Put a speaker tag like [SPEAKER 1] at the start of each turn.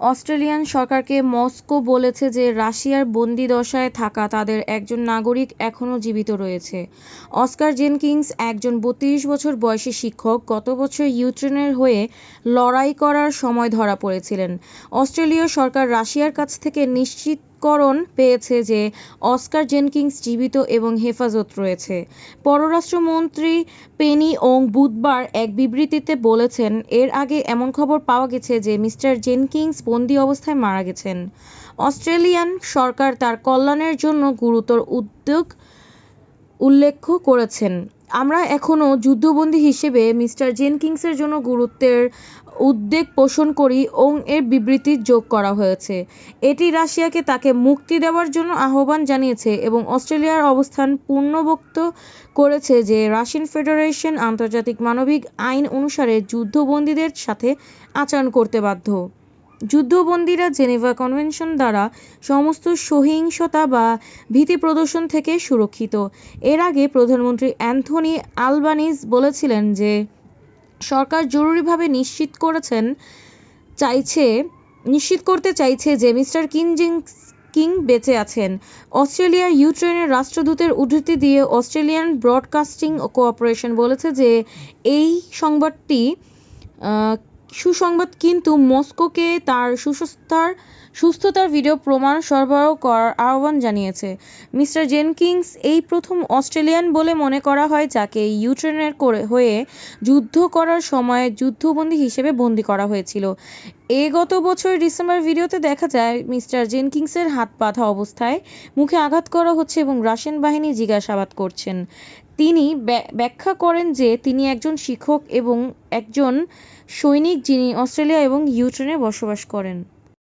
[SPEAKER 1] Australian সরকারকে Moscow বলেছে যে রাশিয়ার বন্দিদশায় থাকা তাদের একজন নাগরিক এখনও জীবিত রয়েছে। অস্কার জেনকিংস একজন 32 বছর বয়সী শিক্ষক, গত বছর ইউক্রেনের হয়ে লড়াই করার সময় ধরা পড়েছিলেন। অস্ট্রেলীয় সরকার রাশিয়ার কাছ থেকে নিশ্চিতকরণ পেয়েছে যে অস্কার জেনকিন্স জীবিত এবং হেফাজত রয়েছে। পররাষ্ট্রমন্ত্রী পেনি ওং বুধবার এক বিবৃতিতে বলেছেন, এর আগে এমন খবর পাওয়া গেছে যে মিস্টার জেনকিন্স বন্দি অবস্থায় মারা গেছেন। অস্ট্রেলিয়ান সরকার তার কল্যাণের জন্য গুরুতর উদ্যোগ উল্লেখ করেছেন। আমরা এখনও যুদ্ধবন্দী হিসেবে মিস্টার জেনকিন্সের জন্য গুরুত্বের উদ্বেগ পোষণ করি ওং এর বিবৃতি যোগ করা হয়েছে। এটি রাশিয়াকে তাকে মুক্তি দেওয়ার জন্য আহ্বান জানিয়েছে এবং অস্ট্রেলিয়ার অবস্থান পুনর্ব্যক্ত করেছে যে রাশিয়ান ফেডারেশন আন্তর্জাতিক মানবিক আইন অনুসারে যুদ্ধবন্দীদের সাথে আচরণ করতে বাধ্য। যুদ্ধবন্দীরা জেনেভা কনভেনশন দ্বারা সমস্ত সহিংসতা বা ভীতি প্রদর্শন থেকে সুরক্ষিত। এর আগে প্রধানমন্ত্রী অ্যান্থনি আলবানিজ বলেছিলেন যে, সরকার জরুরিভাবে নিশ্চিত করেছেন, চাইছে, নিশ্চিত করতে চাইছে যে মিস্টার কিনজিংস কিং বেঁচে আছেন। অস্ট্রেলিয়ার ইউক্রেনের রাষ্ট্রদূতের উদ্ধৃতি দিয়ে অস্ট্রেলিয়ান ব্রডকাস্টিং কর্পোরেশন বলেছে যে, এই সংবাদটি সুসংবাদ, কিন্তু মস্কোকে তার সুস্থতার সুস্থতার ভিডিও প্রমাণ সরবরাহ করার আহ্বান জানিয়েছে। মিস্টার জেনকিংস এই প্রথম অস্ট্রেলিয়ান বলে মনে করা হয়, যাকে ইউক্রেনের করে হয়ে যুদ্ধ করার সময় যুদ্ধবন্দী হিসেবে বন্দী করা হয়েছিল। এ গত বছর ডিসেম্বর ভিডিওতে দেখা যায়, মিস্টার জেনকিংসের হাত বাঁধা অবস্থায় মুখে আঘাত করা হচ্ছে এবং রাশিয়ান বাহিনী জিজ্ঞাসাবাদ করছেন। তিনি ব্যাখ্যা করেন যে তিনি একজন শিক্ষক এবং একজন সৈনিক যিনি অস্ট্রেলিয়া এবং ইউক্রেনে বসবাস করেন।